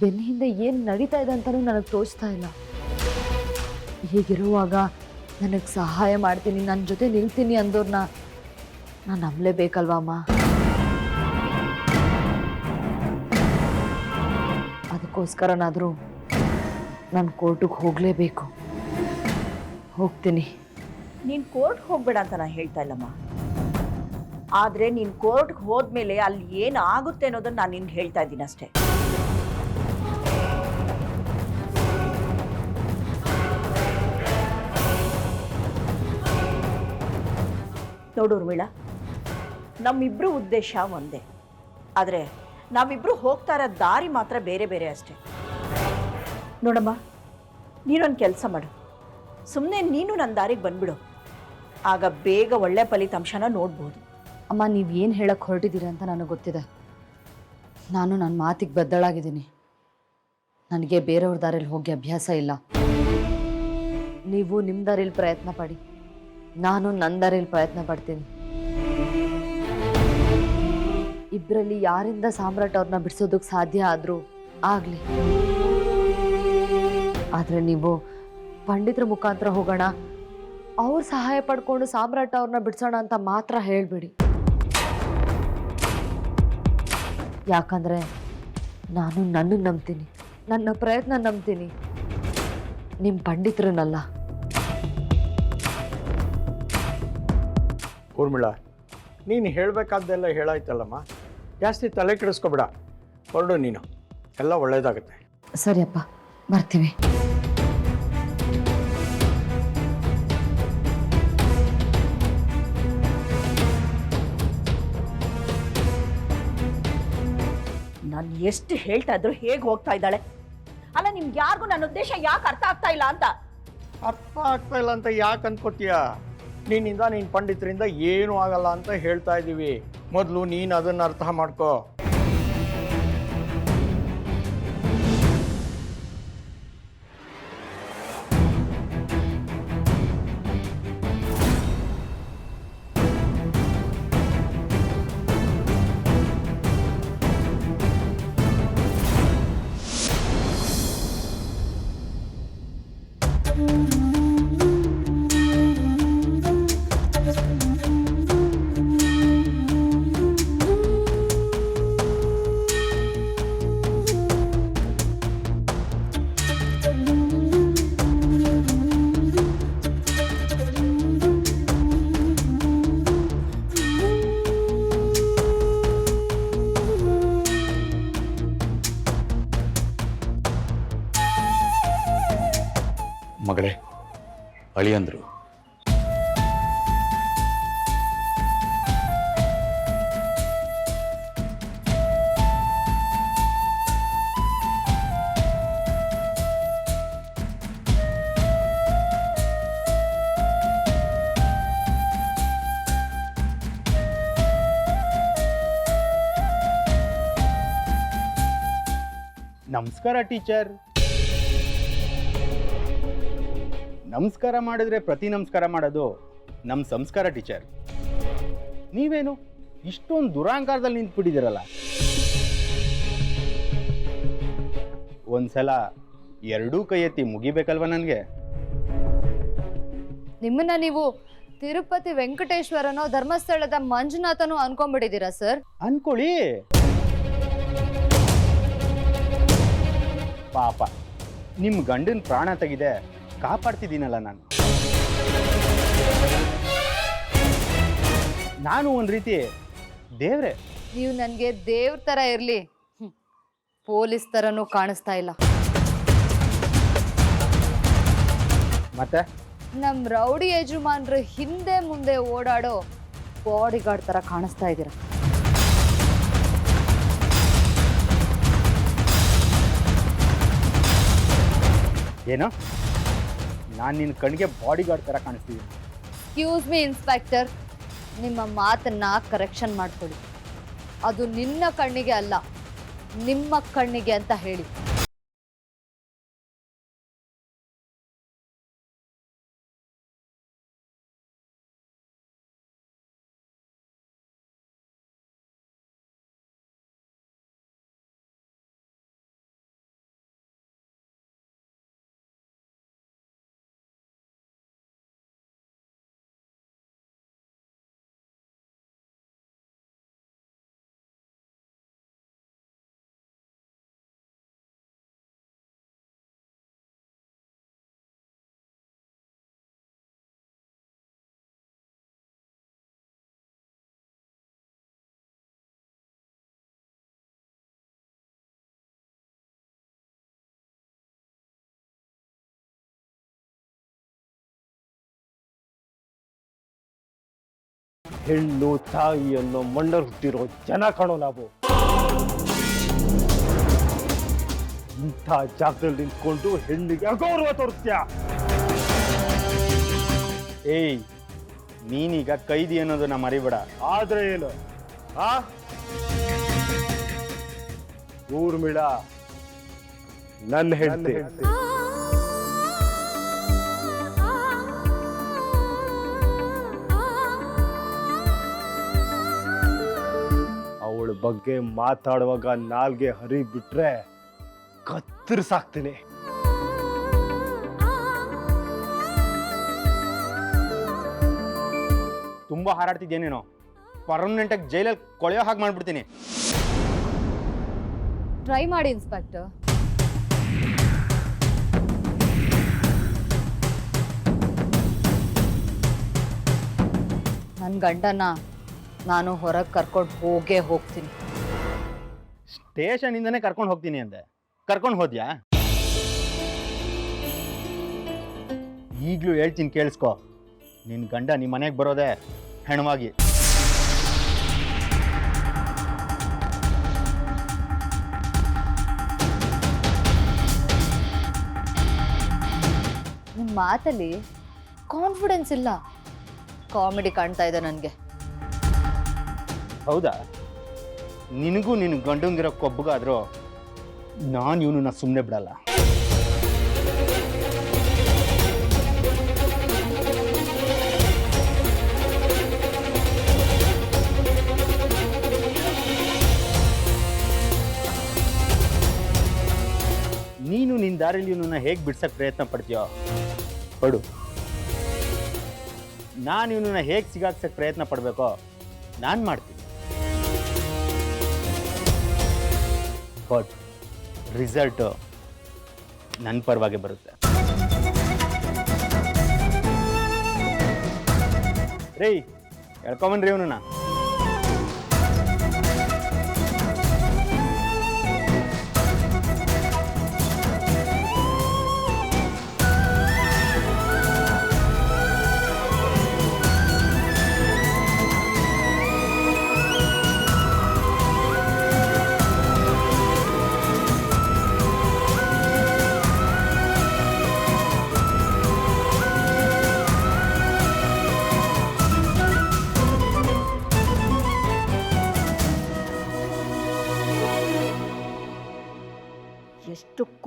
ಬೆನ್ನ ಹಿಂದೆ ಏನು ನಡೀತಾ ಇದೆ ಅಂತಲೂ ನನಗೆ ತೋಚ್ತಾ ಇಲ್ಲ. ಹೀಗಿರುವಾಗ ನನಗೆ ಸಹಾಯ ಮಾಡ್ತೀನಿ ನನ್ನ ಜೊತೆ ನಿಲ್ತೀನಿ ಅಂದೋರ್ನ ನಾನು ನಂಬಲೇಬೇಕಲ್ವಾ ಅಮ್ಮ? ಅದಕ್ಕೋಸ್ಕರನಾದರೂ ನಾನು ಕೋರ್ಟಿಗೆ ಹೋಗಲೇಬೇಕು. ಹೋಗ್ತೀನಿ. ನೀನು ಕೋರ್ಟ್ ಹೋಗ್ಬೇಡ ಅಂತ ನಾನು ಹೇಳ್ತಾ ಇಲ್ಲಮ್ಮ. ಆದರೆ ನೀನು ಕೋರ್ಟ್ಗೆ ಹೋದ್ಮೇಲೆ ಅಲ್ಲಿ ಏನು ಆಗುತ್ತೆ ಅನ್ನೋದನ್ನ ನಾನು ನಿನ್ಗೆ ಹೇಳ್ತಾ ಇದ್ದೀನಿ ಅಷ್ಟೇ. ನೋಡು ಉರ್ಮಿಳ ನಮ್ಮಿಬ್ಬರು ಉದ್ದೇಶ ಒಂದೇ. ಆದರೆ ನಾವಿಬ್ಬರು ಹೋಗ್ತಾ ಇರೋ ದಾರಿ ಮಾತ್ರ ಬೇರೆ ಬೇರೆ ಅಷ್ಟೇ. ನೋಡಮ್ಮ, ನೀನೊಂದು ಕೆಲಸ ಮಾಡು. ಸುಮ್ಮನೆ ನೀನು ನನ್ನ ದಾರಿಗೆ ಬಂದ್ಬಿಡು. ಆಗ ಬೇಗ ಒಳ್ಳೆ ಫಲಿತಾಂಶನ ನೋಡ್ಬೋದು. ಅಮ್ಮ, ನೀವು ಏನು ಹೇಳಕ್ಕೆ ಹೊರಟಿದ್ದೀರಿ ಅಂತ ನನಗೆ ಗೊತ್ತಿದೆ. ನಾನು ನನ್ನ ಮಾತಿಗೆ ಬದ್ದಳಾಗಿದ್ದೀನಿ ನನಗೆ ಬೇರೆಯವ್ರ ದಾರಿಯಲ್ಲಿ ಹೋಗಿ ಅಭ್ಯಾಸ ಇಲ್ಲ. ನೀವು ನಿಮ್ಮ ದಾರಿಯಲ್ಲಿ ಪ್ರಯತ್ನ ಪಡಿ. ನಾನು ನನ್ನ ದಾರಿಲಿ ಪ್ರಯತ್ನ ಪಡ್ತೀನಿ. ಇಬ್ಬರಲ್ಲಿ ಯಾರಿಂದ ಸಾಮ್ರಾಟ್ ಅವ್ರನ್ನ ಬಿಡಿಸೋದಕ್ಕೆ ಸಾಧ್ಯ ಆದರೂ ಆಗಲಿ. ಆದರೆ ನೀವು ಪಂಡಿತರ ಮುಖಾಂತರ ಹೋಗೋಣ. ಅವ್ರ ಸಹಾಯ ಪಡ್ಕೊಂಡು ಸಾಮ್ರಾಟ್ ಅವ್ರನ್ನ ಬಿಡಿಸೋಣ ಅಂತ ಮಾತ್ರ ಹೇಳಬೇಡಿ. ಯಾಕಂದರೆ ನಾನು ನನ್ನನ್ನು ನಂಬ್ತೀನಿ. ನನ್ನ ಪ್ರಯತ್ನ ನಂಬ್ತೀನಿ. ನಿಮ್ಮ ಪಂಡಿತರನ್ನಲ್ಲ ಊರ್ಮಿಳ ನೀನು ಹೇಳಬೇಕಾದ್ದೆಲ್ಲ ಹೇಳಾಯ್ತಲ್ಲಮ್ಮ. ಜಾಸ್ತಿ ತಲೆ ಕೆಡಿಸ್ಕೊಬೇಡ. ಹೊರಡು ನೀನು. ಎಲ್ಲ ಒಳ್ಳೇದಾಗುತ್ತೆ. ಸರಿಯಪ್ಪ ಬರ್ತೀವಿ. ನಾನು ಎಷ್ಟು ಹೇಳ್ತಾ ಇದ್ರು ಹೇಗೆ ಹೋಗ್ತಾ ಇದ್ದಾಳೆ? ಅಲ್ಲ ನಿಮ್ಗೆ ಯಾರಿಗೂ ನನ್ನ ಉದ್ದೇಶ ಯಾಕೆ ಅರ್ಥ ಆಗ್ತಾ ಇಲ್ಲ ಅಂತ? ಅರ್ಥ ಆಗ್ತಾ ಇಲ್ಲ ಅಂತ ಯಾಕೆ ಅನ್ಕೋತೀಯ ನಿನ್ನಿಂದ ನೀನು ಪಂಡಿತರಿಂದ ಏನೂ ಆಗಲ್ಲ ಅಂತ ಹೇಳ್ತಾ ಇದ್ದೀವಿ ಮೊದಲು ನೀನು ಅದನ್ನು ಅರ್ಥ ಮಾಡ್ಕೋ. ಅಳಿಯಂದ್ರು ನಮಸ್ಕಾರ ಟೀಚರ್ ನಮಸ್ಕಾರ ಮಾಡಿದ್ರೆ ಪ್ರತಿ ನಮಸ್ಕಾರ ಮಾಡೋದು ನಮ್ಮ ಸಂಸ್ಕಾರ ಟೀಚರ್. ನೀವೇನು ಇಷ್ಟೊಂದು ದುರಾಂಕಾರದಲ್ಲಿ ನಿಂತ್ಬಿಟ್ಟಿದ್ದೀರಲ್ಲ? ಒಂದ್ಸಲ ಎರಡೂ ಕೈ ಎತ್ತಿ ಮುಗಿಬೇಕಲ್ವ ನನಗೆ? ನಿಮ್ಮನ್ನ ನೀವು ತಿರುಪತಿ ವೆಂಕಟೇಶ್ವರನೋ ಧರ್ಮಸ್ಥಳದ ಮಂಜುನಾಥನೋ ಅನ್ಕೊಂಡ್ಬಿಟ್ಟಿದ್ದೀರಾ ಸರ್? ಅನ್ಕೊಳ್ಳಿ. ಪಾಪ ನಿಮ್ಮ ಗಂಡನ ಪ್ರಾಣ ತೆಗಿದೆ ಕಾಪಾಡ್ತಿದ್ದೀನಲ್ಲ ನಾನು. ನಾನು ಒಂದು ರೀತಿ ದೇವ್ರೆ. ನೀವು ನನಗೆ ದೇವ್ರ ಥರ ಇರಲಿ. ಪೊಲೀಸ್ ತರನು ಕಾಣಿಸ್ತಾ ಇಲ್ಲ. ಮತ್ತೆ? ನಮ್ಮ ರೌಡಿ ಯಜಮಾನ್ರು ಹಿಂದೆ ಮುಂದೆ ಓಡಾಡೋ ಬಾಡಿ ಗಾರ್ಡ್ ತರ ಕಾಣಿಸ್ತಾ ಇದ್ದೀರ. ಏನೋ? ನಾನು ನಿನ್ನ ಕಣ್ಣಿಗೆ ಬಾಡಿ ಗಾರ್ಡ್ ಥರ ಕಾಣಿಸ್ತಿದ್ದೀನಿ. ಎಕ್ಸ್ಕ್ಯೂಸ್ ಮಿ ಇನ್ಸ್ಪೆಕ್ಟರ್ ನಿಮ್ಮ ಮಾತನ್ನ ಕರೆಕ್ಷನ್ ಮಾಡ್ಕೊಳ್ಳಿ. ಅದು ನಿನ್ನ ಕಣ್ಣಿಗೆ ಅಲ್ಲ, ನಿಮ್ಮ ಕಣ್ಣಿಗೆ ಅಂತ ಹೇಳಿ. ಹೆಣ್ಣು ತಾಯಿಯನ್ನು ಅನ್ನೋ ಮಣ್ಣಲ್ಲಿ ಹುಟ್ಟಿರೋ ಜನ ಕಾಣೋ ನಾವು. ಇಂಥ ಜಾಗದಲ್ಲಿ ನಿಂತ್ಕೊಂಡು ಹೆಣ್ಣಿಗೆ ಅಗೌರವ ತೋರಿಸ್ತೀಯ? ಏಯ್ ನೀನೀಗ ಕೈದಿ ಅನ್ನೋದನ್ನ ಮರಿಬೇಡ. ಆದ್ರೆ ಏನು? ಆ? ಊರ್ಮಿಳ ನನ್ನ ಹೆಂಡತಿ. ಬಗ್ಗೆ ಮಾತಾಡುವಾಗ ನಾಲ್ಗೆ ಹರಿ ಬಿಟ್ರೆ ಕತ್ತರಿಸಾಕ್ತೀನಿ ತುಂಬಾ ಪರ್ಮನೆಂಟ್ ಆಗಿ ಜೈಲಲ್ಲಿ ಕೊಳೆಯೋ ಹಾಗೆ ಮಾಡ್ಬಿಡ್ತೀನಿ. ಟ್ರೈ ಮಾಡಿ ಇನ್ಸ್ಪೆಕ್ಟರ್. ನನ್ನ ಗಂಡನ ನಾನು ಹೊರಗೆ ಕರ್ಕೊಂಡು ಹೋಗೇ ಹೋಗ್ತೀನಿ. ಸ್ಟೇಷನಿಂದನೇ ಕರ್ಕೊಂಡು ಹೋಗ್ತೀನಿ ಅಂದೆ. ಕರ್ಕೊಂಡು ಹೋದ್ಯಾ? ಈಗಲೂ ಹೇಳ್ತೀನಿ ಕೇಳಿಸ್ಕೊ. ನಿನ್ನ ಗಂಡ ನಿಮ್ಮ ಮನೆಗೆ ಬರೋದೆ ಹೆಣವಾಗಿ. ನಿಮ್ಮ ಮಾತಲ್ಲಿ ಕಾನ್ಫಿಡೆನ್ಸ್ ಇಲ್ಲ. ಕಾಮಿಡಿ ಕಾಣ್ತಾ ಇದೆ ನನಗೆ. ಹೌದಾ? ನಿನಗೂ ನಿನ್ನ ಗಂಡಂಗಿರೋ ಕೊಬ್ಬಗಾದ್ರೂ ನಾನು ಇವನನ್ನ ಸುಮ್ಮನೆ ಬಿಡಲ್ಲ. ನೀನು ನಿನ್ನ ದಾರಿಲಿ ಇವನನ್ನ ಹೇಗೆ ಬಿಡ್ಸಕ್ಕೆ ಪ್ರಯತ್ನ ಪಡ್ತೀಯೋ? ಪಡು. ನಾನು ಇವನನ್ನ ಹೇಗೆ ಸಿಗಾಕ್ಸಕ್ಕೆ ಪ್ರಯತ್ನ ಪಡಬೇಕೋ, ನಾನು ಮಾಡ್ತೀನಿ. ಬಟ್ ರಿಸಲ್ಟ್ ನನ್ನ ಪರವಾಗಿ ಬರುತ್ತೆ. ರೀ ಹೇಳ್ಕೊಂಬನ್ರಿ ಇವನನ್ನ.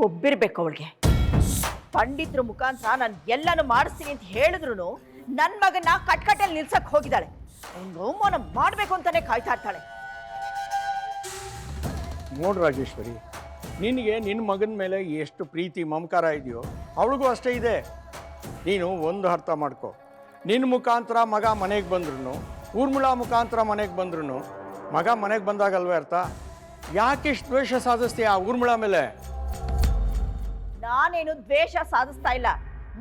ಕೊಬ್ಬಿರ್ಬೇಕು ಅವಳಿಗೆ. ಪಂಡಿತರ ಮುಖಾಂತರ ನಾನು ಎಲ್ಲಾನು ಮಾಡಿಸ್ತೀನಿ ಅಂತ ಹೇಳಿದ್ರು ನನ್ನ ಮಗನ ಕಟ್ಕಟ್ಟಲ್ಲಿ ನಿಲ್ಸಕ್ ಹೋಗಿದ್ದಾಳೆ. ಅವ್ನು ಮಾಡ್ಬೇಕು ಅಂತಾನೆ ಕಾಯ್ತಾ ಇರ್ತಾಳೆ. ನೋಡು ರಾಜೇಶ್ವರಿ, ನಿನಗೆ ನಿನ್ನ ಮಗನ ಮೇಲೆ ಎಷ್ಟು ಪ್ರೀತಿ, ಮಮಕಾರ ಇದೆಯೋ, ಅವಳಿಗೂ ಅಷ್ಟೇ ಇದೆ. ನೀನು ಒಂದು ಅರ್ಥ ಮಾಡ್ಕೋ. ನಿನ್ನ ಮುಖಾಂತರ ಮಗ ಮನೆಗೆ ಬಂದ್ರು ಊರ್ಮುಳಾ ಮುಖಾಂತರ ಮನೆಗೆ ಬಂದ್ರು ಮಗ ಮನೆಗೆ ಬಂದಾಗಲ್ವೇ ಅರ್ಥ? ಯಾಕೆ ದ್ವೇಷ ಸಾಧಿಸ್ತೀಯ ಆ ಊರ್ಮಿಳಾ ಮೇಲೆ? ನಾನೇನು ದ್ವೇಷ ಸಾಧಿಸ್ತಾ ಇಲ್ಲ.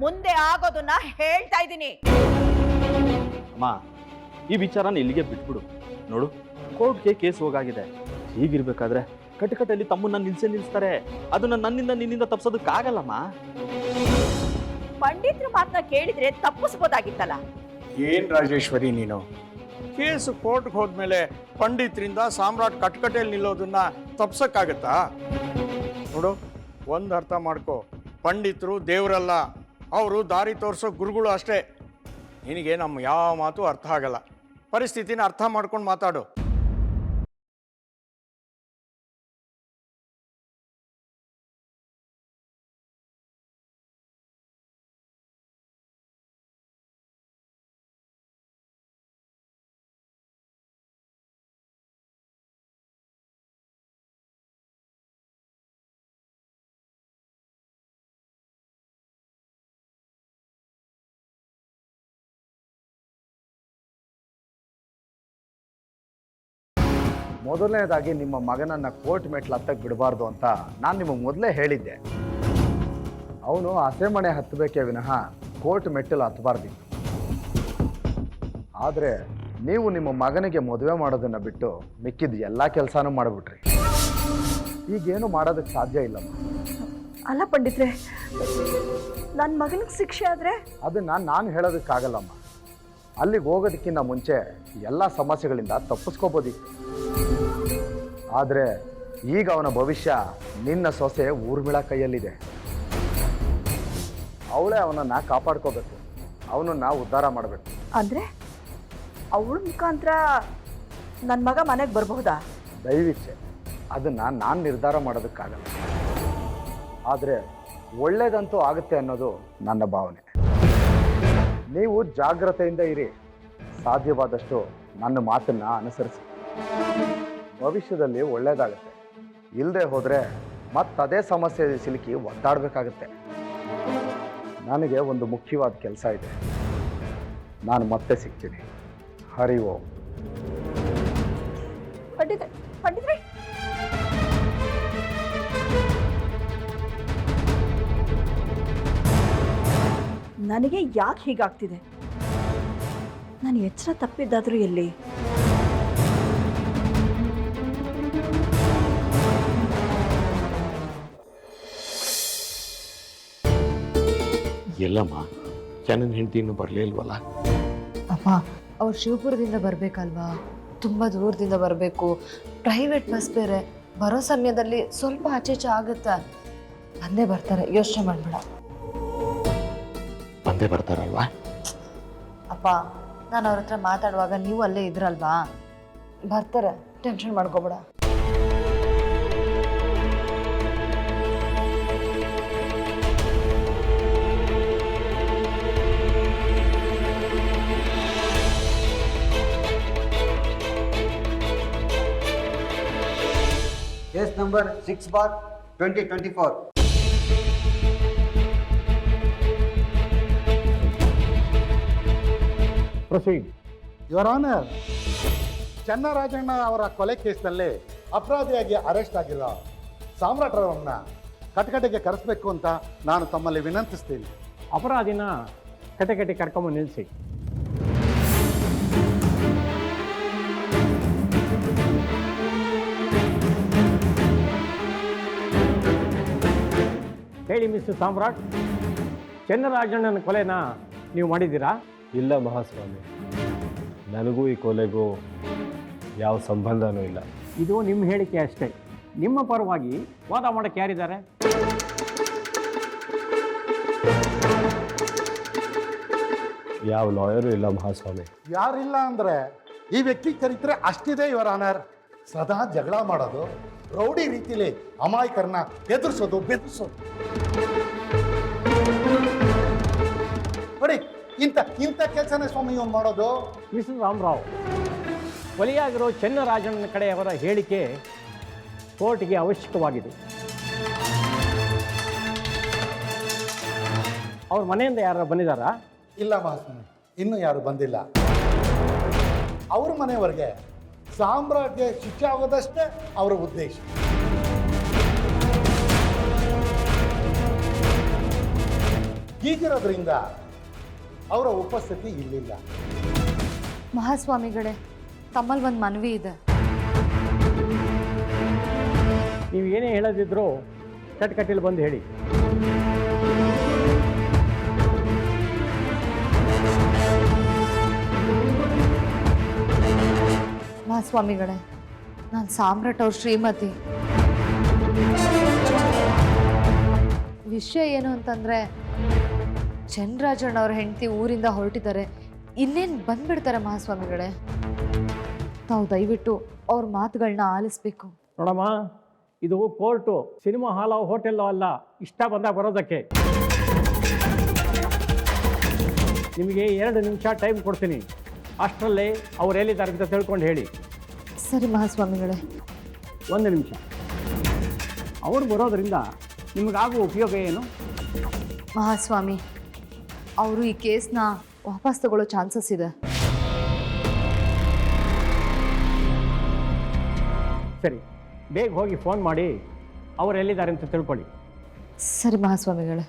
ಮುಂದೆ ಆಗೋದನ್ನ ಹೇಳ್ತಾ ಇದ್ದೀನಿ. ಅಮ್ಮ ಈ ವಿಚಾರನ ಇಲ್ಲಿಗೆ ಬಿಟ್ಬಿಡು. ನೋಡು ಕೋರ್ಟ್ಗೆ ಕೇಸ್ ಹೋಗಾಗಿದೆ. ಹೀಗಿರ್ಬೇಕಾದ್ರೆ ಕಟಕಟಲ್ಲಿ ತಮ್ಮನ್ನ ನಿಲ್ಸೆ ನಿಲ್ಸ್ತಾರೆ. ಅದನ್ನ ನನ್ನಿಂದ ನಿನ್ನಿಂದ ತಪ್ಸೋದಕ್ಕಾಗಲ್ಲಮ್ಮ. ಪಂಡಿತ್ರ ಮಾತನ್ನ ಕೇಳಿದ್ರೆ ತಪ್ಪಿಸ್ಬೋದಾಗಿತ್ತಲ್ಲ. ಏನ್ ರಾಜೇಶ್ವರಿ ನೀನು? ಕೇಸು ಕೋರ್ಟ್ಗೆ ಹೋದ್ಮೇಲೆ ಪಂಡಿತ್ರಿಂದ ಸಾಮ್ರಾಟ್ ಕಟ್ಕಟೆಯಲ್ಲಿ ನಿಲ್ಲೋದನ್ನ ತಪ್ಸಕ್ಕಾಗತ್ತಾ? ನೋಡು ಒಂದು ಅರ್ಥ ಮಾಡ್ಕೊ. ಪಂಡಿತರು ದೇವರಲ್ಲ, ಅವರು ದಾರಿ ತೋರಿಸೋ ಗುರುಗಳು ಅಷ್ಟೇ. ನಿನಗೆ ನಮ್ಮ ಯಾವ ಮಾತು ಅರ್ಥ ಆಗಲ್ಲ. ಪರಿಸ್ಥಿತಿನ ಅರ್ಥ ಮಾಡ್ಕೊಂಡು ಮಾತಾಡು. ಮೊದಲನೇದಾಗಿ ನಿಮ್ಮ ಮಗನನ್ನು ಕೋರ್ಟ್ ಮೆಟ್ಲು ಹತ್ತಕ್ಕೆ ಬಿಡಬಾರ್ದು ಅಂತ ನಾನು ನಿಮಗೆ ಮೊದಲೇ ಹೇಳಿದ್ದೆ. ಅವನು ಹಸೆಮಣೆ ಹತ್ತಬೇಕೇ ವಿನಃ ಕೋರ್ಟ್ ಮೆಟ್ಟಲು ಹತ್ತಬಾರ್ದಿತ್ತು ಆದರೆ ನೀವು ನಿಮ್ಮ ಮಗನಿಗೆ ಮದುವೆ ಮಾಡೋದನ್ನು ಬಿಟ್ಟು ಮಿಕ್ಕಿದ ಎಲ್ಲ ಕೆಲಸನೂ ಮಾಡಿಬಿಟ್ರಿ. ಈಗೇನು ಮಾಡೋದಕ್ಕೆ ಸಾಧ್ಯ ಇಲ್ಲಮ್ಮ ಅಲ್ಲ ಪಂಡಿತ್ರೆ ನನ್ನ ಮಗನಿಗೆ ಶಿಕ್ಷೆ ಆದರೆ? ಅದನ್ನು ನಾನು ಹೇಳೋದಕ್ಕಾಗಲ್ಲಮ್ಮ. ಅಲ್ಲಿಗೆ ಹೋಗೋದಕ್ಕಿಂತ ಮುಂಚೆ ಎಲ್ಲ ಸಮಸ್ಯೆಗಳಿಂದ ತಪ್ಪಿಸ್ಕೋಬೋದಿತ್ತು. ಆದರೆ ಈಗ ಅವನ ಭವಿಷ್ಯ ನಿನ್ನ ಸೊಸೆ ಊರ್ಮಿಳ ಕೈಯಲ್ಲಿದೆ. ಅವಳೇ ಅವನನ್ನು ಕಾಪಾಡ್ಕೋಬೇಕು. ಅವನನ್ನು ಉದ್ಧಾರ ಮಾಡಬೇಕು. ಅಂದರೆ ಅವಳ ಮುಖಾಂತರ ನನ್ನ ಮಗ ಮನೆಗೆ ಬರಬಹುದಾ? ದಯವಿಚ್ಛೆ ಅದನ್ನು ನಾನು ನಿರ್ಧಾರ ಮಾಡೋದಕ್ಕಾಗಲ್ಲ. ಆದರೆ ಒಳ್ಳೇದಂತೂ ಆಗುತ್ತೆ ಅನ್ನೋದು ನನ್ನ ಭಾವನೆ. ನೀವು ಜಾಗ್ರತೆಯಿಂದ ಇರಿ. ಸಾಧ್ಯವಾದಷ್ಟು ನನ್ನ ಮಾತನ್ನು ಅನುಸರಿಸಿ. ಭವಿಷ್ಯದಲ್ಲಿ ಒಳ್ಳೇದಾಗುತ್ತೆ. ಇಲ್ಲದೆ ಹೋದರೆ ಮತ್ತದೇ ಸಮಸ್ಯೆ ಸಿಲುಕಿ ಒದ್ದಾಡಬೇಕಾಗತ್ತೆ. ನನಗೆ ಒಂದು ಮುಖ್ಯವಾದ ಕೆಲಸ ಇದೆ. ನಾನು ಮತ್ತೆ ಸಿಗ್ತೀನಿ. ಹರಿ ಓಂ. ನನಗೆ ಯಾಕೆ ಹೀಗಾಗ್ತಿದೆ? ನಾನು ಎಚ್ಚರ ತಪ್ಪಿದ್ದಾದರೂ ಎಲ್ಲಿ? ಎಲ್ಲಮ್ಮ? ಜನ ಹೆಂಡತಿ ಇನ್ನೂ ಬರಲೇ ಇಲ್ವಲ್ಲ? ಅಪ್ಪ ಅವ್ರು ಶಿವಪುರದಿಂದ ಬರಬೇಕಲ್ವಾ? ತುಂಬ ದೂರದಿಂದ ಬರಬೇಕು. ಪ್ರೈವೇಟ್ ಬಸ್ ಬೇರೆ. ಬರೋ ಸಮಯದಲ್ಲಿ ಸ್ವಲ್ಪ ಆಚೆ ಈಚೆ ಆಗುತ್ತೆ. ಬಂದೇ ಬರ್ತಾರೆ. ಯೋಚನೆ ಮಾಡಬೇಡ. ಬಂದೇ ಬರ್ತಾರಲ್ವಾ? ಅಪ್ಪ ನಾನು ಅವ್ರ ಹತ್ರ ಮಾತಾಡುವಾಗ ನೀವು ಅಲ್ಲೇ ಇದ್ರಲ್ವಾ? ಬರ್ತಾರೆ. ಟೆನ್ಷನ್ ಮಾಡ್ಕೋಬೇಡ. Case number six bar twenty twenty four. Proceed. Your honour ಚನ್ನರಾಜಣ್ಣ ಅವರ ಕೊಲೆ ಕೇಸ್ನಲ್ಲಿ ಅಪರಾಧಿಯಾಗಿ ಅರೆಸ್ಟ್ ಆಗಿಲ್ಲ ಸಾಮ್ರಾಟರವನ್ನ ಕಟಕಟೆಗೆ ಕರೆಸಬೇಕು ಅಂತ ನಾನು ತಮ್ಮಲ್ಲಿ ವಿನಂತಿಸ್ತೀನಿ. ಅಪರಾಧಿನ ಕಟಕಟೆ ಕರ್ಕೊಂಬ ಕರ್ಕೊಂಬಂದು ನಿಲ್ಲಿಸಿ. ಹೇಳಿ ಮಿಸ್ಟರ್ ಸಾಮ್ರಾಟ್. ಚನ್ನರಾಜಣ್ಣನ ಕೊಲೆನ ನೀವು ಮಾಡಿದ್ದೀರಾ? ಇಲ್ಲ ಮಹಾಸ್ವಾಮಿ. ನನಗೂ ಈ ಕೊಲೆಗೂ ಯಾವ ಸಂಬಂಧನೂ ಇಲ್ಲ. ಇದು ನಿಮ್ಮ ಹೇಳಿಕೆ ಅಷ್ಟೇ. ನಿಮ್ಮ ಪರವಾಗಿ ವಾದ ಮಾಡೋಕ್ಕೆ ಯಾರಿದ್ದಾರೆ? ಯಾವ ಲಾಯರು ಇಲ್ಲ ಮಹಾಸ್ವಾಮಿ. ಯಾರಿಲ್ಲ ಅಂದ್ರೆ ಈ ವ್ಯಕ್ತಿ ಚರಿತ್ರೆ ಅಷ್ಟಿದೆ ಇವರ ಆನರ್ ಸದಾ ಜಗಳ ಮಾಡೋದು. ರೌಡಿ ರೀತಿಲಿ ಅಮಾಯಕರನ್ನ ಎದುರಿಸೋದು ಬೆದರಿಸೋದು. ನೋಡಿ ಇಂಥ ಇಂಥ ಕೆಲಸನೇ ಸ್ವಾಮಿ ಇವನು ಮಾಡೋದು. ಮಿಸ್ಟರ್ ರಾಮರಾವ್ ಬಲಿಯಾಗಿರೋ ಚನ್ನರಾಜಣ್ಣನ ಕಡೆಯವರ ಹೇಳಿಕೆ ಕೋರ್ಟ್ಗೆ ಅವಶ್ಯಕವಾಗಿದೆ. ಅವ್ರ ಮನೆಯಿಂದ ಯಾರು ಬಂದಿದ್ದಾರಾ? ಇಲ್ಲ ಮಹಾಸ್ವಾಮಿ ಇನ್ನೂ ಯಾರು ಬಂದಿಲ್ಲ. ಅವ್ರ ಮನೆಯವರೆಗೆ ಸಾಮ್ರಾಟ್ಗೆ ಶಿಕ್ಷೆ ಆಗೋದಷ್ಟೇ ಅವರ ಉದ್ದೇಶ. ಹೀಗಿರೋದ್ರಿಂದ ಅವರ ಉಪಸ್ಥಿತಿ ಇಲ್ಲಿಲ್ಲ. ಮಹಾಸ್ವಾಮಿಗಳೇ ತಮ್ಮಲ್ಲಿ ಒಂದು ಮನವಿ ಇದೆ. ನೀವು ಏನೇ ಹೇಳದಿದ್ರು ಕಟ್ಕಟ್ಟೆಲಿ ಬಂದು ಹೇಳಿ. ಮಹಾಸ್ವಾಮಿಗಳೇ ನಾನು ಸಾಮ್ರಾಟ್ ಅವ್ರ ಶ್ರೀಮತಿ. ವಿಷಯ ಏನು ಅಂತಂದ್ರೆ ಚಂದ್ರಾಜಣ್ಣ ಅವ್ರ ಹೆಂಡತಿ ಊರಿಂದ ಹೊರಟಿದ್ದಾರೆ. ಇನ್ನೇನು ಬಂದ್ಬಿಡ್ತಾರೆ ಮಹಾಸ್ವಾಮಿಗಳೇ? ತಾವು ದಯವಿಟ್ಟು ಅವ್ರ ಮಾತುಗಳನ್ನ ಆಲಿಸ್ಬೇಕು. ನೋಡಮ್ಮ, ಇದು ಕೋರ್ಟು, ಸಿನಿಮಾ ಹಾಲ್ ಹೋಟೆಲ್ ಅಲ್ಲ, ಇಷ್ಟ ಬಂದಾಗ ಬರೋದಕ್ಕೆ. ನಿಮಗೆ ಎರಡು ನಿಮಿಷ ಟೈಮ್ ಕೊಡ್ತೀನಿ. ಅಷ್ಟರಲ್ಲಿ ಅವ್ರು ಎಲ್ಲಿದ್ದಾರೆ ಅಂತ ತಿಳ್ಕೊಂಡು ಹೇಳಿ. ಸರಿ ಮಹಾಸ್ವಾಮಿಗಳೇ. ಒಂದು ನಿಮಿಷ. ಅವರು ಬರೋದ್ರಿಂದ ನಿಮಗಾಗುವ ಉಪಯೋಗ ಏನು? ಮಹಾಸ್ವಾಮಿ ಅವರು ಈ ಕೇಸ್ನ ವಾಪಸ್ ತಗೊಳ್ಳೋ ಚಾನ್ಸಸ್ ಇದೆ. ಸರಿ ಬೇಗ ಹೋಗಿ ಫೋನ್ ಮಾಡಿ ಅವರು ಎಲ್ಲಿದ್ದಾರೆ ಅಂತ ತಿಳ್ಕೊಳ್ಳಿ. ಸರಿ ಮಹಾಸ್ವಾಮಿಗಳೇ.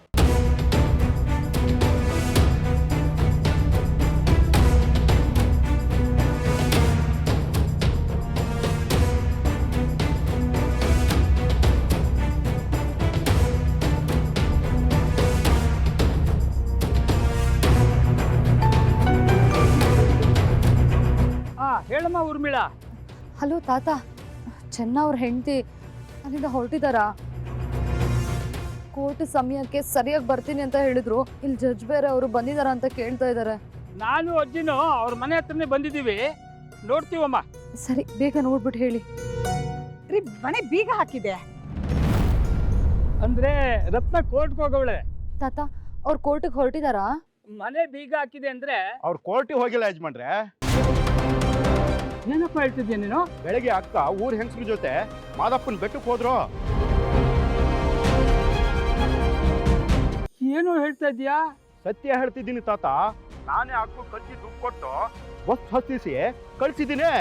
ಹಲೋ ತಾತ. ಚೆನ್ನ ಅವ್ರ ಹೆಂಡತಿ ಅಲ್ಲಿಂದ ಹೊರಟಿದಾರಾ? ಕೋರ್ಟ್ ಸಮಯಕ್ಕೆ ಸರಿಯಾಗಿ ಬರ್ತೀನಿ ಅಂತ ಹೇಳಿದ್ರು. ಇಲ್ಲಿ ಜಡ್ಜ್ ಬೇರೆ ಅವರು ಬಂದಿದಾರ ಅಂತ ಕೇಳ್ತಾ ಇದ್ದಾರೆ ನಾನು ಅಜ್ಜಿನೂ ಅವ್ರ ಮನೆ ಹತ್ರನೇ ಬಂದಿದ್ದೀವಿ. ನೋಡ್ತೀವಮ್ಮ? ಸರಿ ಬೇಗ ನೋಡ್ಬಿಟ್ಟು ಹೇಳಿ. ರೀ ಮನೆ ಬೀಗ ಹಾಕಿದೆ. ಅಂದ್ರೆ ರತ್ನ ಕೋರ್ಟ್ಗೆ ಹೋಗವಳೆ. ತಾತ ಅವ್ರ ಕೋರ್ಟಿಗೆ ಹೊರಟಿದಾರಾ? ಮನೆ ಬೀಗ ಹಾಕಿದೆ ಅಂದ್ರೆ? ಅವ್ರ ಕೋರ್ಟಿಗೆ ಹೋಗಿಲ್ಲ ಯಜಮಾನ್ರೆ. ಏನಪ್ಪ ಹೇಳ್ತಿದ್ಯಾ ನೀನು ಬೆಳಗ್ಗೆ ಅಕ್ಕ ಊರ್ ಹೆಂಗಸ್ರ ಜೊತೆ ಮಾದಪ್ಪನ ಬೆಟ್ಟಕ್ಕೆ ಹೋದ್ರು. ಏನು ಹೇಳ್ತಾ ಇದ್ಯಾ ಸತ್ಯ ಹೇಳ್ತಿದ್ದೀನಿ ತಾತ. ನಾನೇ ಅಕ್ಕ ಕಚ್ಚಿ ದುಡ್ಡು ಕೊಟ್ಟು ಬಸ್ ಹತ್ತಿಸಿ ಕಳ್ಸಿದ್ದೀನಿ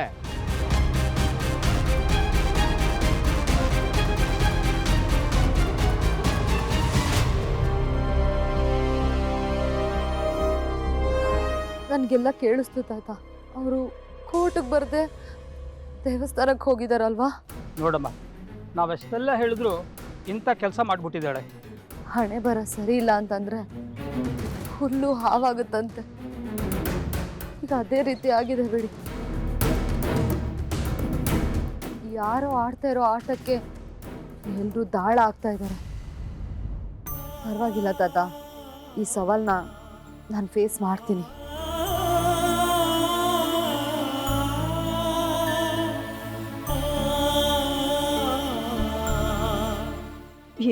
ನನಗೆಲ್ಲ ಕೇಳಿಸ್ತು ತಾತ. ಅವರು ಕೋರ್ಟಿಗೆ ಬರದೆ ದೇವಸ್ಥಾನಕ್ಕೆ ಹೋಗಿದಾರಲ್ವಾ? ನೋಡಮ್ಮ ನಾವೆಷ್ಟೆಲ್ಲ ಹೇಳಿದ್ರು ಇಂಥ ಕೆಲಸ ಮಾಡಿಬಿಟ್ಟಿದ್ದಾಳೆ. ಹಣೆ ಬರ ಸರಿ ಇಲ್ಲ ಅಂತಂದ್ರೆ ಹುಲ್ಲು ಹಾವಾಗುತ್ತಂತೆ. ಈಗ ಅದೇ ರೀತಿ ಆಗಿದೆ ಬಿಡಿ. ಯಾರೋ ಆಡ್ತಾ ಇರೋ ಆಟಕ್ಕೆ ಎಲ್ಲರೂ ದಾಳ ಆಗ್ತಾ ಇದ್ದಾರೆ. ಪರವಾಗಿಲ್ಲ ತಾತ ಈ ಸವಾಲನ್ನ ನಾನು ಫೇಸ್ ಮಾಡ್ತೀನಿ.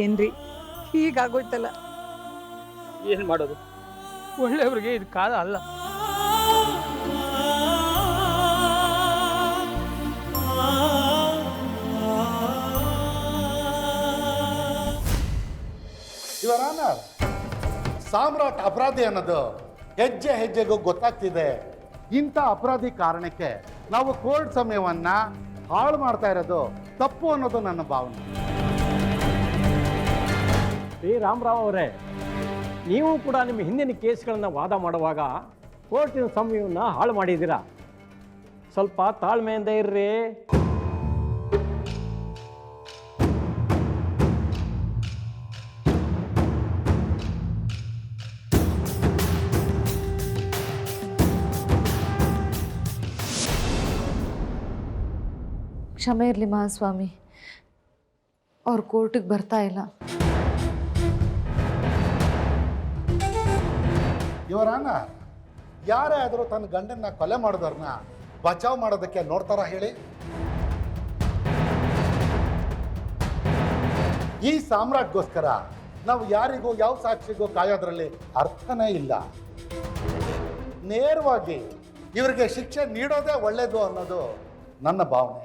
ಏನ್ರಿ? ಹೀಗಾಗೋಯ್ತಲ್ಲ. ಏನು ಮಾಡೋದು? ಒಳ್ಳೆಯವ್ರಿಗೆ ಇದು ಕಾಲ ಅಲ್ಲ. ಇವರ ಸಾಮ್ರಾಟ್ ಅಪರಾಧಿ ಅನ್ನೋದು ಹೆಜ್ಜೆ ಹೆಜ್ಜೆಗೂ ಗೊತ್ತಾಗ್ತಿದೆ. ಇಂಥ ಅಪರಾಧಿ ಕಾರಣಕ್ಕೆ ನಾವು ಕೋರ್ಟ್ ಸಮಯವನ್ನ ಹಾಳು ಮಾಡ್ತಾ ಇರೋದು ತಪ್ಪು ಅನ್ನೋದು ನನ್ನ ಭಾವನೆ. ರಾಮರಾವ್ ಅವರೇ, ನೀವು ಕೂಡ ನಿಮ್ಮ ಹಿಂದಿನ ಕೇಸ್ಗಳನ್ನು ವಾದ ಮಾಡುವಾಗ ಕೋರ್ಟಿನ ಸಮಯವನ್ನು ಹಾಳು ಮಾಡಿದ್ದೀರಾ? ಸ್ವಲ್ಪ ತಾಳ್ಮೆಯಿಂದ ಇರ್ರಿ. ಕ್ಷಮೆ ಇರಲಿ ಮಹಾಸ್ವಾಮಿ. ಅವ್ರು ಕೋರ್ಟಿಗೆ ಬರ್ತಾ ಇಲ್ಲ. ಇವರಾನ ಯಾರೇ ಆದರೂ ತನ್ನ ಗಂಡನ್ನ ಕೊಲೆ ಮಾಡಿದವ್ರನ್ನ ಬಚಾವ್ ಮಾಡೋದಕ್ಕೆ ನೋಡ್ತಾರ ಹೇಳಿ? ಈ ಸಾಮ್ರಾಟ್ಗೋಸ್ಕರ ನಾವು ಯಾರಿಗೂ, ಯಾವ ಸಾಕ್ಷಿಗೂ ಕಾಯೋದ್ರಲ್ಲಿ ಅರ್ಥನೇ ಇಲ್ಲ. ನೇರವಾಗಿ ಇವರಿಗೆ ಶಿಕ್ಷೆ ನೀಡೋದೇ ಒಳ್ಳೇದು ಅನ್ನೋದು ನನ್ನ ಭಾವನೆ.